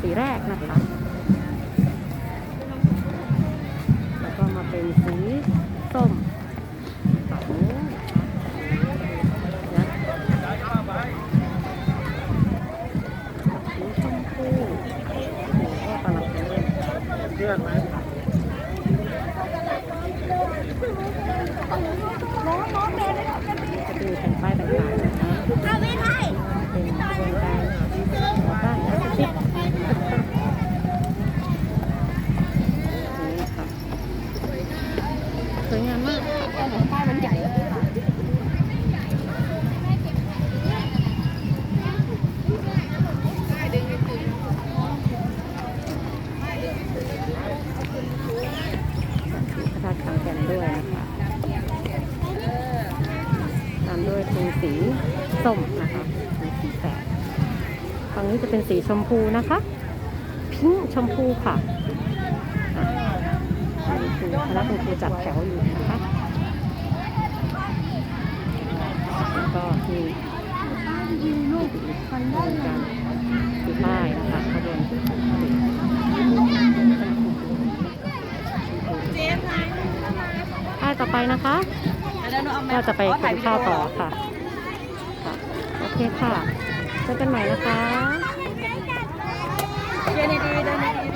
สีแรกนะคะ แล้วก็มาเป็นสีส้มฝั่งนู้นะสีชมพูโอ้โหก็กำลังเป็นเลือนไหม จะดูแผ่นป้ายต่างๆนะคะเป็นกระบวนการต่อต้านยาเสพติดนี่ค่ะส วยงามมากป้ายมันใหญ่พระธาตุขางแก่นด้วยนะคะตามด้วยเป็นสีส้มนะคะเป็นสีแสดฝั่งนี้จะเป็นสีชมพูนะคะ พิงชมพูค่ะ นี่คือคณะคุณครูจัดแถวอยู่นะคะแล้วก็มีขบวนการถือป้ายนะคะขบวนป้ายต่อไปนะคะ ก็จะไปกินข้าวต่อค่ะ โอเคค่ะเจอกันใหม่นะคะเดินดีเดินดี